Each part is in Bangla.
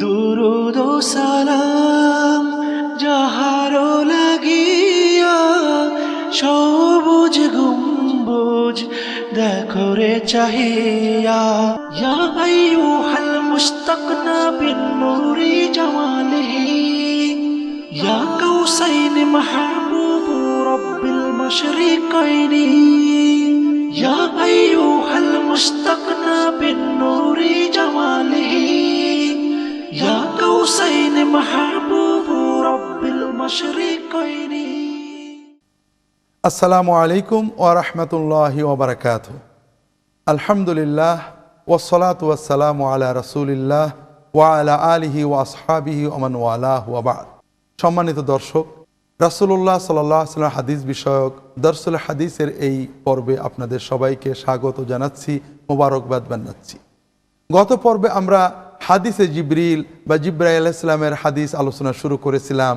দুরুদ সালাম, যাহার লাগিয়া সবুজ গুম্বুজ, দেখো রে চাহিয়া। ইয়া আইয়ুহাল মুস্তাকনা বিন নূরি জামালিহি ইয়া কাউসাইন মাহবুব রব্বিল মাশরিকাইনি। ইয়া আইয়ুহাল মুস্তাকনা বিন নূরি জামালিহি আসসালামু আলাইকুম ওয়া রাহমাতুল্লাহি ওয়া বারাকাতুহু আলহামদুলিল্লাহ ওয়াসসালাত ওয়াসসালামু আলা রাসূলিল্লাহ ওয়া আলা আলিহি ওয়া আসহাবিহি ওয়া মান ওয়ালাহু সম্মানিত দর্শক, রাসূলুল্লাহ সাল্লাল্লাহু আলাইহি হাদিস বিষয়ক দর্সুল হাদিসের এই পর্বে আপনাদের সবাইকে স্বাগত জানাচ্ছি, মোবারকবাদ জানাচ্ছি গত পর্বে আমরা হাদিসে জিব্রিল বা জিব্রাইল আলাইসালামের হাদিস আলোচনা শুরু করেছিলাম।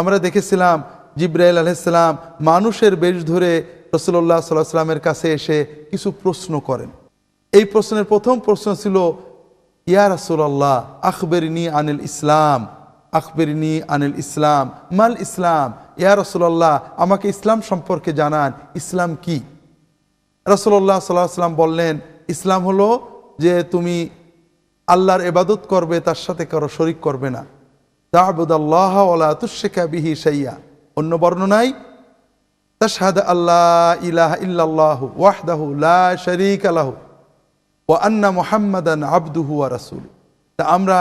আমরা দেখেছিলাম জিব্রাইল আলাইসালাম মানুষের বেশ ধরে রসুল্লাহ সাল্লাহ সাল্লামের কাছে এসে কিছু প্রশ্ন করেন। এই প্রশ্নের প্রথম প্রশ্ন ছিল, ইয়া রাসুলাল্লাহ, আখবেরিনি আনিল ইসলাম, আখবেরিনি আনিল ইসলাম, মাল ইসলাম? ইয়া রসুলাল্লাহ, আমাকে ইসলাম সম্পর্কে জানান, ইসলাম কি? রসুল্লাহ সাল্লাহ সাল্লাম বললেন, ইসলাম হলো যে তুমি আল্লাহর এবাদত করবে, তার সাথে কারও শরিক করবে না। তাবুদ আল্লাহ ওলা তুশেখা বিহি সাইয়া অন্য বর্ণনায়, তাশহাদ আল্লাহ ইলাহ ইল্লাল্লাহু ওয়াহদাহু লা শরীক আলাহু ও আন্না মুহাম্মাদান আবদুহু ওয়া রাসূল তা আমরা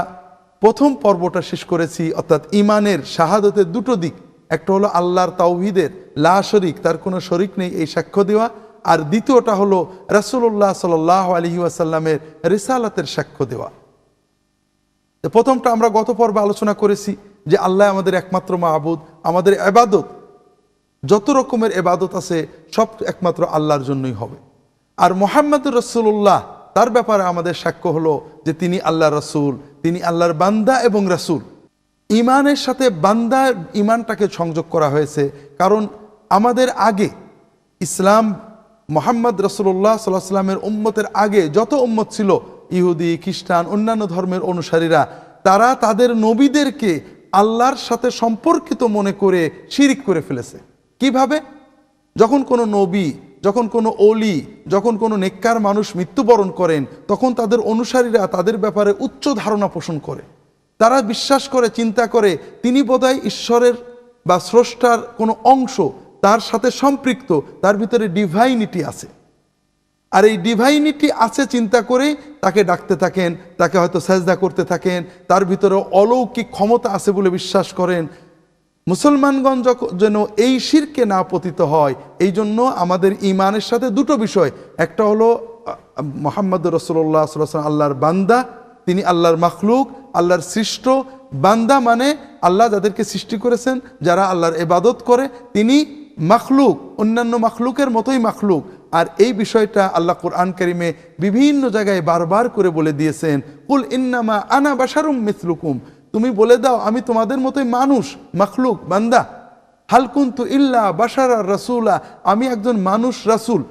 প্রথম পর্বটা শেষ করেছি, অর্থাৎ ইমানের শাহাদতের দুটো দিক। একটা হলো আল্লাহর তাওহিদের লা শরিক, তার কোনো শরিক নেই এই সাক্ষ্য দেওয়া। আর দ্বিতীয়টা হলো রাসূলুল্লাহ সাল্লাহ আলহি ওয়াসাল্লামের রিসালাতের সাক্ষ্য দেওয়া। প্রথমটা আমরা গত পর্বে আলোচনা করেছি যে আল্লাহ আমাদের একমাত্র মাহবুদ, আমাদের এবাদত যত রকমের এবাদত আছে সব একমাত্র আল্লাহর জন্যই হবে। আর মোহাম্মদুর রসুল্লাহ তার ব্যাপারে আমাদের সাক্ষ্য হলো যে তিনি আল্লাহ রসুল, তিনি আল্লাহর বান্দা এবং রসুল। ইমানের সাথে বান্দার ইমানটাকে সংযোগ করা হয়েছে, কারণ আমাদের আগে ইসলাম মোহাম্মদ রসুল্লাহ সাল্লাহ সাল্লামের উম্মতের আগে যত উম্মত ছিল, ইহুদি, খ্রিস্টান, অন্যান্য ধর্মের অনুসারীরা, তারা তাদের নবীদেরকে আল্লাহর সাথে সম্পর্কিত মনে করে শিরিক করে ফেলেছে। কীভাবে? যখন কোনো নবী, যখন কোনো অলি যখন কোনো নেককার মানুষ মৃত্যুবরণ করেন, তখন তাদের অনুসারীরা তাদের ব্যাপারে উচ্চ ধারণা পোষণ করে। তারা বিশ্বাস করে, চিন্তা করে, তিনি বোধহয় ঈশ্বরের বা স্রষ্টার কোনো অংশ তার সাথে সম্পৃক্ত, তার ভিতরে ডিভাইনিটি আছে। আর এই ডিভাইনিটি আছে চিন্তা করে তাকে ডাকতে থাকেন, তাকে হয়তো সাজদা করতে থাকেন, তার ভিতরে অলৌকিক ক্ষমতা আছে বলে বিশ্বাস করেন। মুসলমানগঞ্জ যেন এই শিরকে না পতিত হয়, এই জন্য আমাদের ইমানের সাথে দুটো বিষয়। একটা হলো মোহাম্মদ রসুল্লাহ সাল্লাম আল্লাহর বান্দা, তিনি আল্লাহর মখলুক, আল্লাহর সৃষ্ট। বান্দা মানে আল্লাহ যাদেরকে সৃষ্টি করেছেন, যারা আল্লাহর এবাদত করে, তিনি মখলুক, অন্যান্য মখলুকের মতোই মখলুক। আর এই বিষয়টা আল্লাহ কোরআন করিমে বিভিন্ন জায়গায় বারবার করে বলে দিয়েছেন, কুল ইন্নামা আনা বাসারুম মিসলুকুম। তুমি বলে দাও, আমি তোমাদের মতোই মানুষ, মখলুক, বান্দা। হালকুন্তু ইল্লা বাসারা রাসুলা, আমি একজন মানুষ রাসুল।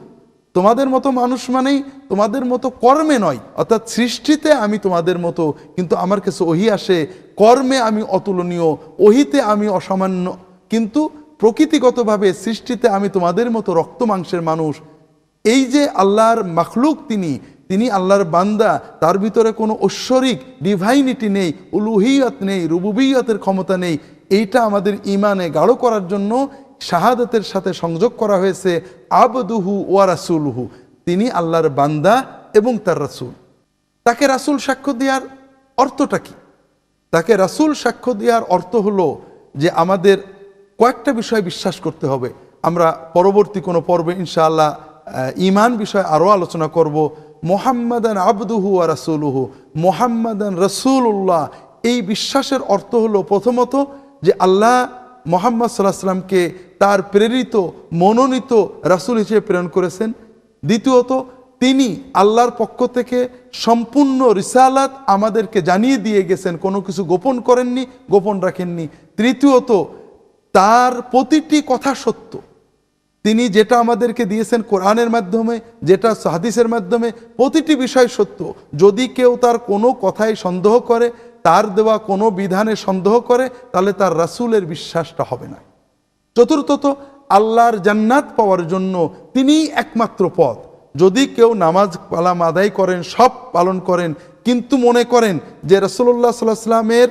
তোমাদের মতো মানুষ মানেই তোমাদের মতো কর্মে নয়, অর্থাৎ সৃষ্টিতে আমি তোমাদের মতো, কিন্তু আমার কাছে ওহি আসে, কর্মে আমি অতুলনীয়, ওহিতে আমি অসামান্য। কিন্তু প্রকৃতিগতভাবে সৃষ্টিতে আমি তোমাদের মতো রক্ত মাংসের মানুষ। এই যে আল্লাহর মখলুক তিনি তিনি আল্লাহর বান্দা, তার ভিতরে কোনো ঐশ্বরিক ডিভাইনিটি নেই, উলুহিয়ত নেই, রুবুবিয়তের ক্ষমতা নেই, এইটা আমাদের ইমানে গাঢ় করার জন্য শাহাদতের সাথে সংযোগ করা হয়েছে, আবদুহু ওয়া রাসুলহু। তিনি আল্লাহর বান্দা এবং তার রাসুল। তাকে রাসুল সাক্ষ্য দেওয়ার অর্থটা কি? তাকে রাসুল সাক্ষ্য দেওয়ার অর্থ হলো যে আমাদের কয়েকটা বিষয় বিশ্বাস করতে হবে। আমরা পরবর্তী কোনো পর্বে ইনশাআল্লাহ ইমান বিষয়ে আরও আলোচনা করব। মোহাম্মদান আবদুহু আর রাসুলহু। মোহাম্মদান রসুল্লাহ এই বিশ্বাসের অর্থ হলো প্রথমত যে আল্লাহ মোহাম্মদ সাল্লাহ সাল্লামকে তার প্রেরিত, মনোনীত রাসুল হিসেবে প্রেরণ করেছেন। দ্বিতীয়ত, তিনি আল্লাহর পক্ষ থেকে সম্পূর্ণ রিসালাত আমাদেরকে জানিয়ে দিয়ে গেছেন। কোনো কিছু গোপন করেননি, গোপন রাখেননি। তৃতীয়ত তার প্রতিটি কথা সত্য। তিনি যেটা আমাদেরকে দিয়েছেন কোরআনের মাধ্যমে, যেটা হাদিসের মাধ্যমে, প্রতিটি বিষয় সত্য। যদি কেউ তার কোনো কথায় সন্দেহ করে, তার দেওয়া কোনো বিধানে সন্দেহ করে, তাহলে তার রাসূলের বিশ্বাসটা হবে না। চতুর্থত, আল্লাহর জান্নাত পাওয়ার জন্য তিনিই একমাত্র পথ। যদি কেউ নামাজ পালাম আদায় করেন, সব পালন করেন, কিন্তু মনে করেন যে রসুল্লাহ সাল্লাহ সাল্লামের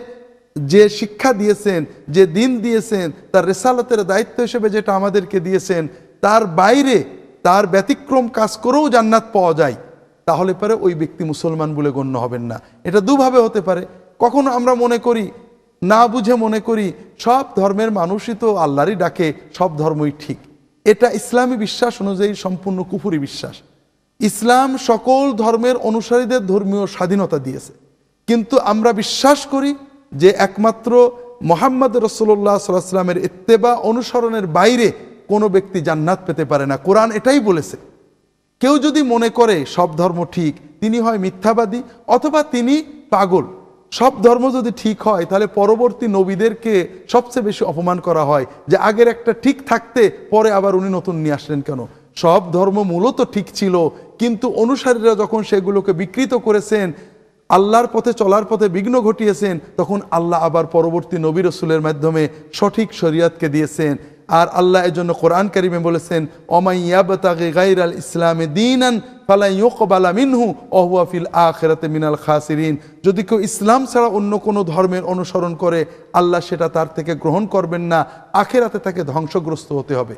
যে শিক্ষা দিয়েছেন, যে দিন দিয়েছেন, তার রেসালতের দায়িত্ব হিসেবে যেটা আমাদেরকে দিয়েছেন, তার বাইরে তার ব্যতিক্রম কাজ করেও জান্নাত পাওয়া যায়, তাহলে পরে ওই ব্যক্তি মুসলমান বলে গণ্য হবেন না। এটা দুভাবে হতে পারে। কখনো আমরা মনে করি, না বুঝে মনে করি, সব ধর্মের মানুষই তো আল্লাহরই ডাকে, সব ধর্মই ঠিক। এটা ইসলামী বিশ্বাস অনুযায়ী সম্পূর্ণ কুফুরি বিশ্বাস। ইসলাম সকল ধর্মের অনুসারীদের ধর্মীয় স্বাধীনতা দিয়েছে। কিন্তু আমরা বিশ্বাস করি যে একমাত্র মোহাম্মদ রসোল্লাহ সাল্লামের ইত্তেবা অনুসরণের বাইরে কোনো ব্যক্তি জান্নাত পেতে পারে না। কোরআন এটাই বলেছে। কেউ যদি মনে করে সব ধর্ম ঠিক, তিনি হয় মিথ্যাবাদী অথবা তিনি পাগল। সব ধর্ম যদি ঠিক হয়, তাহলে পরবর্তী নবীদেরকে সবচেয়ে বেশি অপমান করা হয় যে আগের একটা ঠিক থাকতে পরে আবার উনি নতুন নিয়ে আসলেন কেন? সব ধর্ম মূলত ঠিক ছিল, কিন্তু অনুসারীরা যখন সেগুলোকে বিকৃত করেছেন আল্লাহর পথে চলার পথে বিঘ্ন ঘটিয়েছেন, তখন আল্লাহ আবার পরবর্তী নবী রসুলের মাধ্যমে সঠিক শরিয়াতকে দিয়েছেন। আর আল্লাহ এর জন্য কোরআন কারিমে বলেছেন অমাইয়াবতাগে গাইর ইসলামে দিনান মিনহু অহুয়া ফিল আখেরাতে মিনাল খাসিরিন। যদি কেউ ইসলাম ছাড়া অন্য কোনো ধর্মের অনুসরণ করে, আল্লাহ সেটা তার থেকে গ্রহণ করবেন না, আখেরাতে তাকে ধ্বংসগ্রস্ত হতে হবে।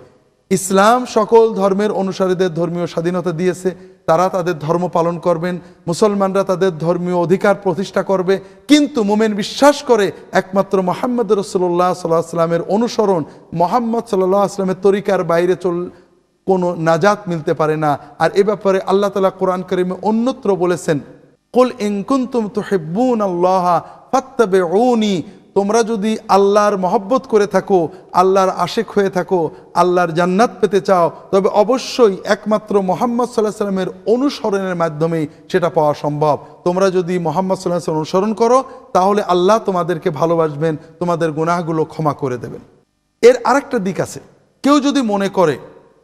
ইসলাম সকল ধর্মের অনুসারীদের ধর্মীয় স্বাধীনতা দিয়েছে, তারা তাদের ধর্ম পালন করবেন, মুসলমানরা তাদের ধর্মীয় অধিকার প্রতিষ্ঠা করবে, কিন্তু মোমেন বিশ্বাস করে একমাত্র মোহাম্মদ রসোল্লাহ সাল্লাহ আসলামের অনুসরণ মোহাম্মদ সাল্লাহ আসলামের তরিকার বাইরে চল, কোনো নাজাত মিলতে পারে না। আর এ ব্যাপারে আল্লাহ তালা কোরআন করিমে অন্যত্র বলেছেন, কুল ইনকুন্তুম তুহিব্বুন আল্লাহ ফাত্তাবিউনি তোমরা যদি আল্লাহর মহব্বত করে থাকো, আল্লাহর আশেক হয়ে থাকো, আল্লাহর জান্নাত পেতে চাও, তবে অবশ্যই একমাত্র মোহাম্মদ সাল্লাহ সাল্লামের অনুসরণের মাধ্যমেই সেটা পাওয়া সম্ভব। তোমরা যদি মোহাম্মদ সাল্লাহ সাল্লাম অনুসরণ করো, তাহলে আল্লাহ তোমাদেরকে ভালোবাসবেন, তোমাদের গুনাহগুলো ক্ষমা করে দেবেন। এর আরেকটা দিক আছে। কেউ যদি মনে করে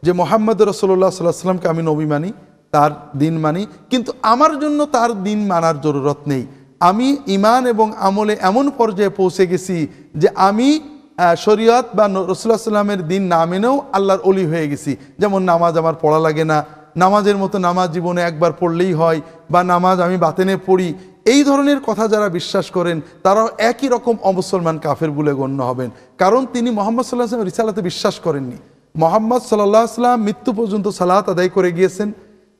যে মোহাম্মদ রসোল্লা সাল্লাহ সাল্লামকে আমি নবী মানি, তার দিন মানি, কিন্তু আমার জন্য তার দিন মানার জরুরত নেই আমি ইমান এবং আমলে এমন পর্যায়ে পৌঁছে গেছি যে আমি শরীয়ত বা রসুল্লাহ সাল্লামের দিন না মেনেও আল্লাহর অলি হয়ে গেছি। যেমন নামাজ আমার পড়া লাগে না। নামাজের মতো নামাজ জীবনে একবার পড়লেই হয় বা নামাজ আমি বাতেনে পড়ি। এই ধরনের কথা যারা বিশ্বাস করেন, তারাও একই রকম অমুসলমান কাফের বলে গণ্য হবেন। কারণ তিনি মোহাম্মদ সাল্লাহ সাল্লাম রিসালাতে বিশ্বাস করেননি। মোহাম্মদ সাল্লাহ সাল্লাম মৃত্যু পর্যন্ত সালাত আদায় করে গিয়েছেন।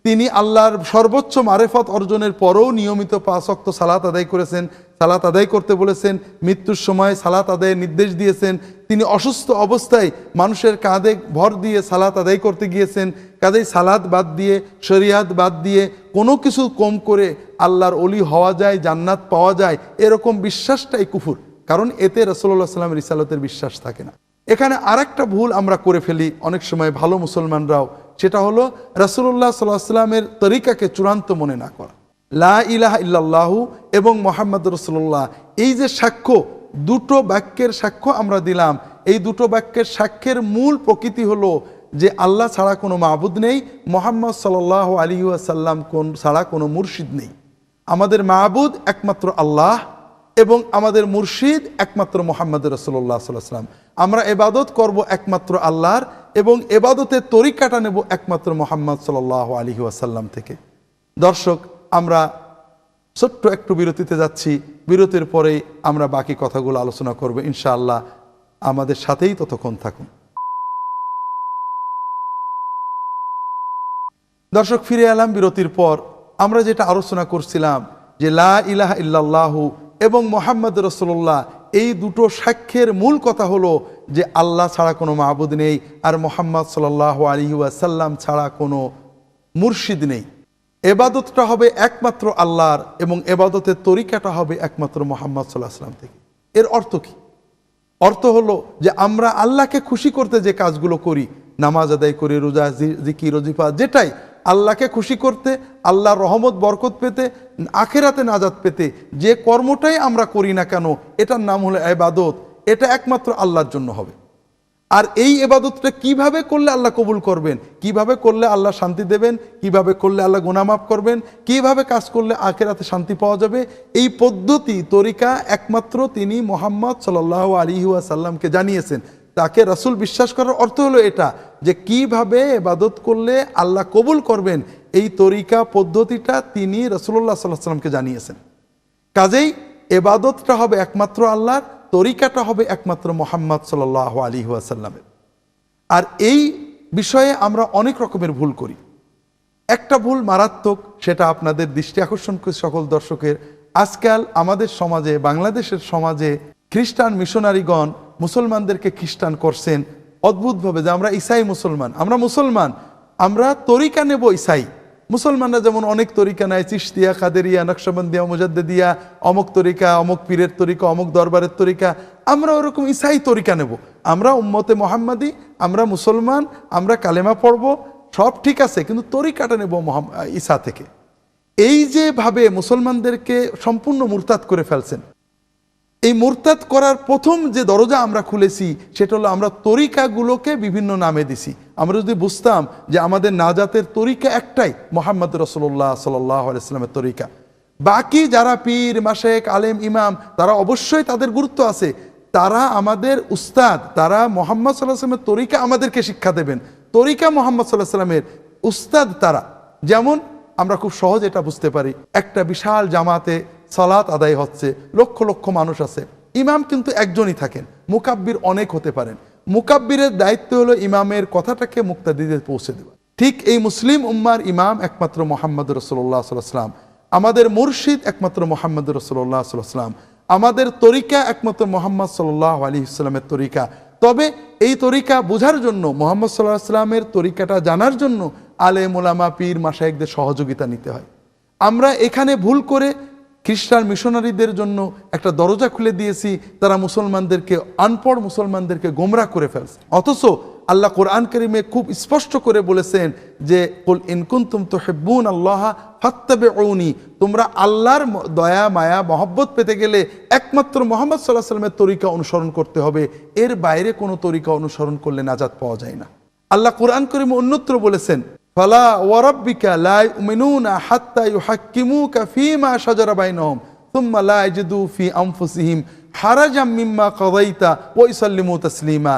তিনি আল্লাহর সর্বোচ্চ মারেফত অর্জনের পরেও নিয়মিত পাঁচক্ত সালাত আদায় করেছেন, সালাত আদায় করতে বলেছেন, মৃত্যুর সময় সালাত আদায়ের নির্দেশ দিয়েছেন। তিনি অসুস্থ অবস্থায় মানুষের কাঁধে ভর দিয়ে সালাত আদায় করতে গিয়েছেন। কাঁধেই সালাদ বাদ দিয়ে, শরিয়াত বাদ দিয়ে কোনো কিছু কম করে আল্লাহর অলি হওয়া যায়, জান্নাত পাওয়া যায়, এরকম বিশ্বাসটাই কুফুর। কারণ এতে রসল্লাহ সাল্লাম রিসালতের বিশ্বাস থাকে না। এখানে আরেকটা ভুল আমরা করে ফেলি অনেক সময় ভালো মুসলমানরাও। সেটা হলো রসুল্লাহ সাল্লাহ সাল্লামের তরিকাকে চূড়ান্ত মনে না করা। লা ইলাহা ইল্লাল্লাহু এবং মোহাম্মদ রসুল্লাহ এই যে সাক্ষ্য, দুটো বাক্যের সাক্ষ্য আমরা দিলাম। এই দুটো বাক্যের সাক্ষ্যের মূল প্রকৃতি হলো যে আল্লাহ ছাড়া কোনো মাহবুদ নেই, মোহাম্মদ সাল্লাহ আলী আসাল্লাম কোন, ছাড়া কোনো মুর্শিদ নেই। আমাদের মাহবুদ একমাত্র আল্লাহ এবং আমাদের মুর্শিদ একমাত্র মোহাম্মদ রসুল্লাহ সাল্লাম আমরা এবাদত করব একমাত্র আল্লাহর এবং এবাদতের তরিকাটা নেব একমাত্র মোহাম্মদ সাল্লাহ আলী ওয়াসাল্লাম থেকে। দর্শক, আমরা ছোট্ট একটু বিরতিতে যাচ্ছি। বিরতির পরেই আমরা বাকি কথাগুলো আলোচনা করব ইনশাআল্লাহ। আমাদের সাথেই ততক্ষণ থাকুন। দর্শক, ফিরে এলাম বিরতির পর। আমরা যেটা আলোচনা করছিলাম যে লা ইলাহা ইল্লাল্লাহু এবং মোহাম্মদ রসুল্লাহ এই দুটো সাক্ষ্যের মূল কথা হলো যে আল্লাহ ছাড়া কোনো মাহবুদ নেই আর মোহাম্মদ সাল্লাহ আলী ওয়াসাল্লাম ছাড়া কোনো মুর্শিদ নেই। এবাদতটা হবে একমাত্র আল্লাহর এবং এবাদতের তরিকাটা হবে একমাত্র মোহাম্মদ সাল্লাহ সাল্লাম থেকে। এর অর্থ কী? অর্থ হলো যে আমরা আল্লাহকে খুশি করতে যে কাজগুলো করি, নামাজ আদায় করি, রোজা, জি- জিকির, রজিফা, যেটাই আল্লাহকে খুশি করতে, আল্লাহর রহমত, বরকত পেতে, আখেরাতে নাজাত পেতে, যে কর্মটাই আমরা করি না কেন, এটার নাম হলো এবাদত এটা একমাত্র আল্লাহর জন্য হবে। আর এই এবাদতটা কীভাবে করলে আল্লাহ কবুল করবেন? কীভাবে করলে আল্লাহ শান্তি দেবেন? কীভাবে করলে আল্লাহ গুনামাফ করবেন? কীভাবে কাজ করলে আখেরাতে শান্তি পাওয়া যাবে? এই পদ্ধতি, তরিকা একমাত্র তিনি মোহাম্মদ সাল্লাহ আলী সাল্লামকে জানিয়েছেন। তাকে রাসূল বিশ্বাস করার অর্থ হলো এটা, যে কীভাবে এবাদত করলে আল্লাহ কবুল করবেন, এই তরিকা, পদ্ধতিটা তিনি রসুল্লাহ সাল্লাহ সাল্লামকে জানিয়েছেন। কাজেই এবাদতটা হবে একমাত্র আল্লাহর, তরিকাটা হবে একমাত্র মোহাম্মদ সাল আলী ওয়াসাল্লামের। আর এই বিষয়ে আমরা অনেক রকমের ভুল করি। একটা ভুল মারাত্মক, সেটা আপনাদের দৃষ্টি আকর্ষণ করে সকল দর্শকের। আজকাল আমাদের সমাজে, বাংলাদেশের সমাজে খ্রিস্টান মিশনারিগণ মুসলমানদেরকে খ্রিস্টান করছেন অদ্ভুতভাবে যে আমরা ইসাই মুসলমান, আমরা মুসলমান, আমরা তরিকা নেব ইসাই। মুসলমানরা যেমন অনেক তরিকা নেয় চিস্তিয়া কাদেরিয়া, নকশবন্দিয়া মুজাদ্দিয়া অমুক তরিকা, অমুক পীরের তরিকা, অমুক দরবারের তরিকা, আমরা ওরকম ইসাই তরিকা নেব। আমরা উম্মতে মোহাম্মদী, আমরা মুসলমান, আমরা কালেমা পড়ব, সব ঠিক আছে, কিন্তু তরিকাটা নেব ঈসা থেকে। এই যেভাবে মুসলমানদেরকে সম্পূর্ণ মুরতাদ করে ফেলছেন এই মুরতাদ করার প্রথম যে দরজা আমরা খুলেছি, সেটা হলো আমরা তরিকাগুলোকে বিভিন্ন নামে দিছি। আমরা যদি বুঝতাম যে আমাদের নাজাতের তরিকা একটাই, মোহাম্মদ রসল্লাহ সাল্লাহ ইসলামের তরিকা। বাকি যারা পীর মাসেক আলেম, ইমাম, তারা অবশ্যই তাদের গুরুত্ব আছে। তারা আমাদের উস্তাদ, তারা মোহাম্মদ সাল্লাহ সাল্লামের তরিকা আমাদেরকে শিক্ষা দেবেন। তরিকা মোহাম্মদ সাল্লাহ সাল্লামের উস্তাদ তারা। যেমন আমরা খুব সহজ এটা বুঝতে পারি, একটা বিশাল জামাতে সালাত আদায় হচ্ছে, লক্ষ লক্ষ মানুষ আছে। ইমাম কিন্তু একজনই থাকেন, মুকাব্বির অনেক হতে পারেন। মুকাব্বিরের দায়িত্ব হলো ইমামের কথাটাকে মুক্তাদিদের পৌঁছে দেওয়া। ঠিক এই মুসলিম উম্মার ইমাম একমাত্র মোহাম্মদ রসোল্লা সাল্লাম আমাদের মুর্শিদ একমাত্র মোহাম্মদ রসোল্লাহ সাল্লাম আমাদের তরিকা একমাত্র মোহাম্মদ সাল্লাহ আলী ইসলামের তরিকা। তবে এই তরিকা বোঝার জন্য, মোহাম্মদ সাল্লাহ সাল্লামের তরিকাটা জানার জন্য আলে মোলামা পীর মাসায়েকদের সহযোগিতা নিতে হয়। আমরা এখানে ভুল করে খ্রিস্টান মিশনারিদের জন্য একটা দরজা খুলে দিয়েছি, তারা মুসলমানদেরকে আনপড় মুসলমানদেরকে গোমরা করে ফেলছে। অথচ আল্লাহ কোরআন করিমে খুব স্পষ্ট করে বলেছেন যে, কুল ইনকুন্তুম তো হেব্বুন আল্লাহ ফাত্তাবে ওনি তোমরা আল্লাহর দয়া, মায়া, মহব্বত পেতে গেলে একমাত্র মোহাম্মদ সাল্লাহ সাল্লামের তরিকা অনুসরণ করতে হবে। এর বাইরে কোনো তরিকা অনুসরণ করলে নাজাত পাওয়া যায় না। আল্লাহ কোরআন করিম অন্যত্র বলেছেন ফালা ওয়ারব্বিকা লাই ইউমিনুনা হাত্তা ফিমা ফীমা শাজারা বাইনহুম তুম্মা লাই জিদু ফি আমফুসিহিম হারাজাম মিম্মা কদাইতা ওইসাল্লিমু ইসাল্লিমু তাসলিমা।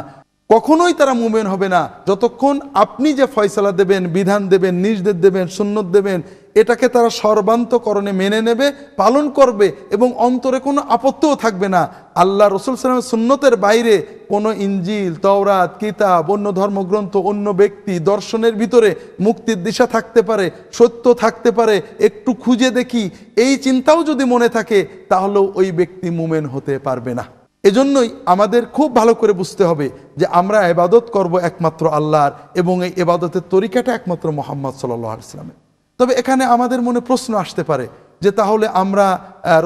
কখনোই তারা মুমেন হবে না। যতক্ষণ আপনি যে ফয়সলা দেবেন, বিধান দেবেন নির্দেশ দেবেন, সুন্নত দেবেন এটাকে তারা সর্বান্তকরণে মেনে নেবে, পালন করবে এবং অন্তরে কোনো আপত্তিও থাকবে না। আল্লাহ রসুল সালামের সুন্নতের বাইরে কোনো ইঞ্জিল তওরাত, কিতাব, অন্য ধর্মগ্রন্থ, অন্য ব্যক্তি, দর্শনের ভিতরে মুক্তির দিশা থাকতে পারে, সত্য থাকতে পারে, একটু খুঁজে দেখি, এই চিন্তাও যদি মনে থাকে, তাহলেও ওই ব্যক্তি মুমেন হতে পারবে না। এজন্যই আমাদের খুব ভালো করে বুঝতে হবে যে আমরা এবাদত করব একমাত্র আল্লাহর এবং এই এবাদতের তরিকাটা একমাত্র মোহাম্মদ সাল্লাহ ইসলামের তবে এখানে আমাদের মনে প্রশ্ন আসতে পারে যে তাহলে আমরা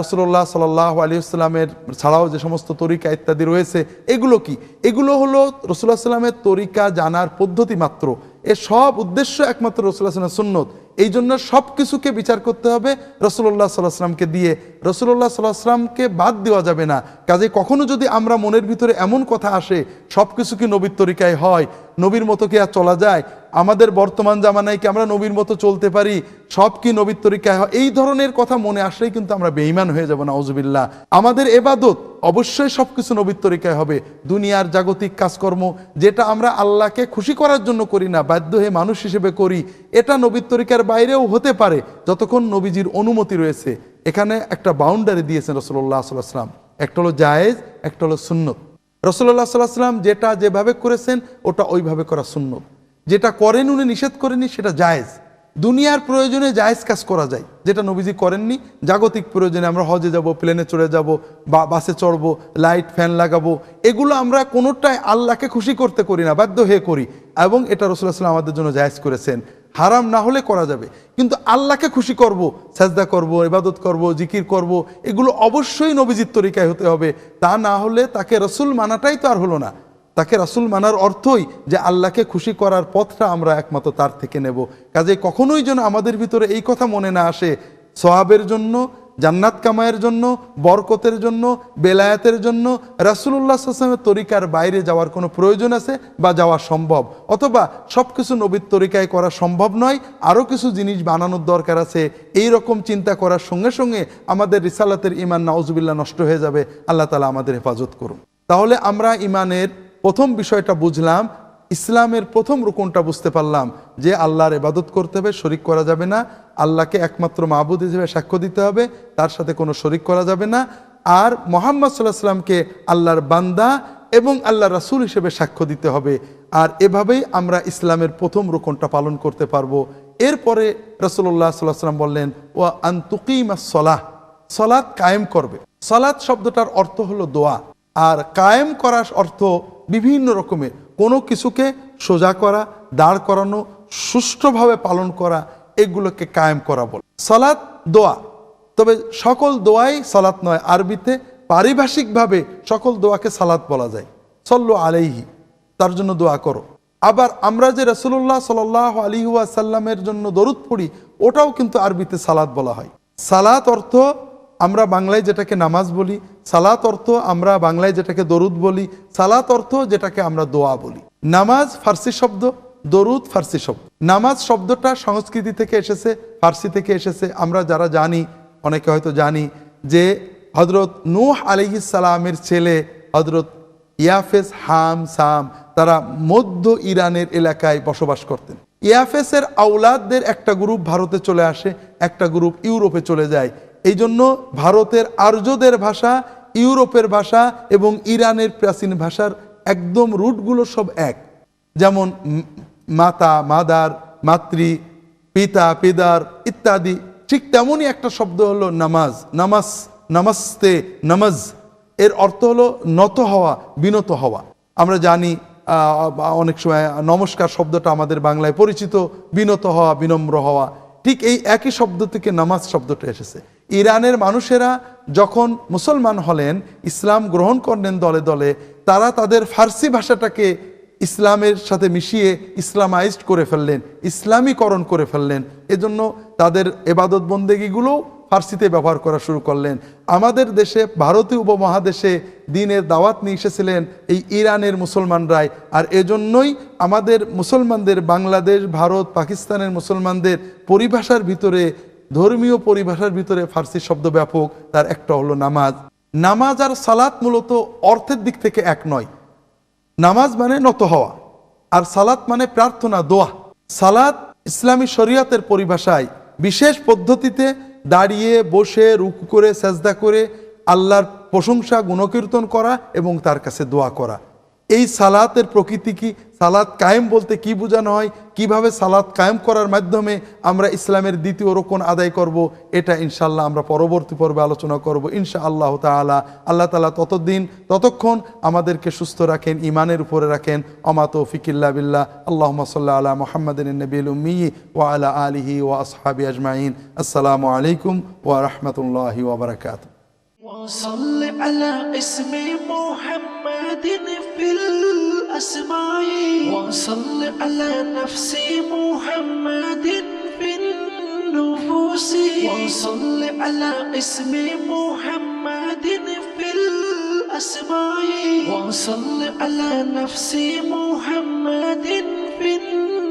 রসল্লাহ সাল্লাহ আলী ইসলামের ছাড়াও যে সমস্ত তরিকা ইত্যাদি রয়েছে, এগুলো কি? এগুলো হলো রসুল্লাহ সাল্লামের তরিকা জানার পদ্ধতি মাত্র। এ সব উদ্দেশ্য একমাত্র রসুল্লাহ সাল্লামের সুন্নত। এই জন্য সব কিছুকে বিচার করতে হবে। রসুল্লাহ সাল্লাহ সাল্লামকে দিয়ে। রসুল্লাহ সাল্লাহ সাল্লামকে বাদ দেওয়া যাবে না। কাজে কখনো যদি আমরা মনের ভিতরে এমন কথা আসে সব কিছু কি নবীর তরিকায় হয়? নবীর মতো কি আর চলা যায়? আমাদের বর্তমান জামানায় কি আমরা নবীর মতো চলতে পারি? সব কি নবীর তরিকায় হয়? এই ধরনের কথা মনে আসলেই কিন্তু আমরা বেঈমান হয়ে যাব না অজুবিল্লা আমাদের এবাদত অবশ্যই সবকিছু নবীর তরিকায় হবে। দুনিয়ার জাগতিক কাজকর্ম যেটা আমরা আল্লাহকে খুশি করার জন্য করি না, বাধ্য হয়ে মানুষ হিসেবে করি, এটা নবীর তরিকার বাইরেও হতে পারে, যতক্ষণ নবীজির অনুমতি রয়েছে। এখানে একটা বাউন্ডারি দিয়েছেন রসল্লাহ সাল্লাম একটা হলো জায়েজ, একটা হলো সুন্নত। রসল্লাহ সাল্লাহ সাল্লাম যেটা যেভাবে করেছেন, ওটা ওইভাবে করা সুন্নত। যেটা করেন উনি, নিষেধ করেনি সেটা জায়েজ। দুনিয়ার প্রয়োজনে জায়েজ কাজ করা যায়। যেটা নবীজি করেননি, জাগতিক প্রয়োজনে আমরা হজে যাব প্লেনে চড়ে যাব, বা বাসে চড়বো লাইট ফ্যান লাগাবো, এগুলো আমরা কোনোটাই আল্লাহকে খুশি করতে করি না, বাধ্য হয়ে করি। এবং এটা রসুল্লাহ আমাদের জন্য জায়েজ করেছেন। হারাম না হলে করা যাবে। কিন্তু আল্লাহকে খুশি করব, সাজদা করব, ইবাদত করব, জিকির করব, এগুলো অবশ্যই নবীজির তরিকায় হতে হবে। তা না হলে তাকে রসুল মানাটাই তো আর হলো না। তাকে রাসুল মানার অর্থই যে আল্লাহকে খুশি করার পথটা আমরা একমাত্র তার থেকে নেব। কাজে কখনোই যেন আমাদের ভিতরে এই কথা মনে না আসে। সোহাবের জন্য জান্নাত কামায়ের জন্য, বরকতের জন্য, বেলায়াতের জন্য রাসুল্লাহ আসলামের তরিকার বাইরে যাওয়ার কোনো প্রয়োজন আছে বা যাওয়া সম্ভব? অথবা সব কিছু নবীর তরিকায় করা সম্ভব নয়, আরও কিছু জিনিস বানানোর দরকার আছে, এই রকম চিন্তা করার সঙ্গে সঙ্গে আমাদের রিসালাতের ইমান নাউজুবিল্লাহ নষ্ট হয়ে যাবে। আল্লাহ তালা আমাদের হেফাজত করুন। তাহলে আমরা ইমানের প্রথম বিষয়টা বুঝলাম ইসলামের প্রথম রুকনটা বুঝতে পারলাম যে আল্লাহর এবাদত করতে হবে, শরিক করা যাবে না। আল্লাহকে একমাত্র মাহবুদ হিসেবে সাক্ষ্য দিতে হবে, তার সাথে কোনো শরিক করা যাবে না। আর মোহাম্মদ সাল্লাহ সাল্লামকে আল্লাহর বান্দা এবং আল্লাহ রাসূল হিসেবে সাক্ষ্য দিতে হবে। আর এভাবেই আমরা ইসলামের প্রথম রোকনটা পালন করতে পারব। এরপরে রসুল্লাহ সাল্লাহ সাল্লাম বললেন ও আন্তুকিমা সলাহ। সলাৎ কায়েম করবে। সলাৎ শব্দটার অর্থ হলো দোয়া। আর কায়েম করার অর্থ বিভিন্ন রকমের। কোনো কিছুকে সোজা করা, দাঁড় করানো, সুষ্ঠুভাবে পালন করা, এগুলোকে কায়েম করা বলে। সলাৎ দোয়া। তবে সকল দোয়াই সালাত নয়, আরবিতে পারিভাষিকভাবে সকল দোয়াকে সালাত বলা যায়। সল্লু আলাইহি, তার জন্য দোয়া করো। আবার আমরা যে রসুল্লাহ সাল আলী সাল্লামের জন্য দরুদ পড়ি, ওটাও কিন্তু আরবিতে সালাত বলা হয়। সালাত অর্থ আমরা বাংলায় যেটাকে নামাজ বলি, সালাত অর্থ আমরা বাংলায় যেটাকে দরুদ বলি, সালাত অর্থ যেটাকে আমরা দোয়া বলি। নামাজ ফার্সি শব্দ, দরুদ ফার্সি শব্দ। নামাজ শব্দটা সংস্কৃতি থেকে এসেছে, ফার্সি থেকে এসেছে। আমরা যারা জানি, অনেকে হয়তো জানি যে হজরত নূহ আলিহিসালামের ছেলে হজরত ইয়াফেস হাম সাম, তারা মধ্য ইরানের এলাকায় বসবাস করতেন। ইয়াফেসের আউলাদদের একটা গ্রুপ ভারতে চলে আসে, একটা গ্রুপ ইউরোপে চলে যায়। এই জন্য ভারতের আর্যদের ভাষা, ইউরোপের ভাষা এবং ইরানের প্রাচীন ভাষার একদম রুটগুলো সব এক। যেমন মাতা, মাদার, মাতৃ, পিতা, পিদার ইত্যাদি। ঠিক তেমনই একটা শব্দ হলো নামাজ নামাজ নামাস্তে নামাজ। এর অর্থ হলো নত হওয়া, বিনত হওয়া। আমরা জানি অনেক সময় নমস্কার শব্দটা আমাদের বাংলায় পরিচিত, বিনত হওয়া, বিনম্র হওয়া। ঠিক এই একই শব্দ থেকে নামাজ শব্দটা এসেছে। ইরানের মানুষেরা যখন মুসলমান হলেন, ইসলাম গ্রহণ করলেন দলে দলে, তারা তাদের ফার্সি ভাষাটাকে ইসলামের সাথে মিশিয়ে ইসলামাইজড করে ফেললেন, ইসলামীকরণ করে ফেললেন। এজন্য তাদের এবাদত বন্দেগীগুলো ফার্সিতে ব্যবহার করা শুরু করলেন। আমাদের দেশে, ভারতীয় উপমহাদেশে দিনের দাওয়াত নিয়ে এসেছিলেন এই ইরানের মুসলমানরাই। আর এজন্যই আমাদের মুসলমানদের, বাংলাদেশ, ভারত, পাকিস্তানের মুসলমানদের পরিভাষার ভিতরে ধর্মীয় পরিভাষার ভিতরে ফার্সি শব্দ ব্যাপক, তার একটা হলো নামাজ। নামাজ আর সালাত মূলত অর্থের দিক থেকে এক নয়। নামাজ মানে নত হওয়া, আর সালাত মানে প্রার্থনা, দোয়া। সালাত ইসলামী শরিয়তের পরিভাষায় বিশেষ পদ্ধতিতে দাঁড়িয়ে বসে, রুকু করে, সেজদা করে, আল্লাহর প্রশংসা, গুণকীর্তন করা এবং তার কাছে দোয়া করা। এই সালাতের প্রকৃতি কি? সালাত কায়েম বলতে কি বোঝানো হয়? কীভাবে সালাত কায়েম করার মাধ্যমে আমরা ইসলামের দ্বিতীয় রোকন আদায় করব? এটা ইনশাল্লাহ আমরা পরবর্তী পর্বে আলোচনা করব ইনশা আল্লাহ তালা আল্লাহ তালা ততদিন, ততক্ষণ আমাদেরকে সুস্থ রাখেন ইমানের উপরে রাখেন। অমা তৌফিকিল্লা বিল্লাহ। আল্লাহ সাল্লাহ আলা মোহাম্মদিন নবীল উম্মি ওয়া আলা আলিহি ওয়া আসহাবি আজমাইন। আসসালামু আলাইকুম ওয়া রহমতুল্লাহি ওবরাকাত وصل على اسم محمد في الأسماء. وصل على نفس محمد في النفوس. وصل على اسم محمد في الأسماء. وصل على نفس محمد في النفوس